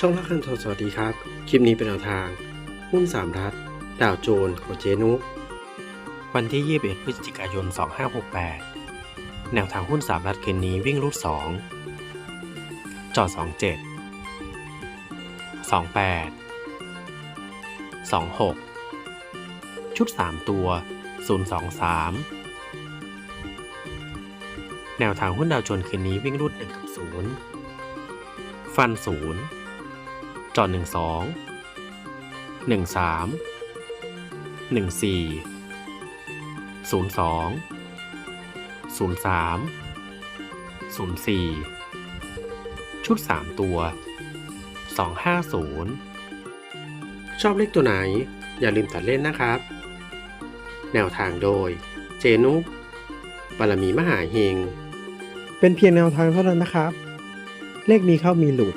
ช่องรักคันทสวัสดีครับ คลิปนี้เป็นแนวทาง หุ้นสามรัฐ ดาวโจนของเจนุกวันที่ 21 พฤศจิกายน 2568 แนวทางหุ้นสามรัฐคืนนี้วิ่งรูด 2 จอด 27 28 26 ชุด 3 ตัว 023 แนวทางหุ้นดาวโจนส์คืนนี้วิ่งรูด 1 กับ 0 ฟัน 0 จอด1 2 1 3 1 4 0 2 0 3 0 4ชุด3ตัว250ชอบเลขตัวไหน อย่าลืมตัดเล่นนะครับ แนวทางโดย เจนุกบารมีมหาเฮง เป็นเพียงแนวทางเท่านั้นนะครับ เลขมีเข้ามีหลุด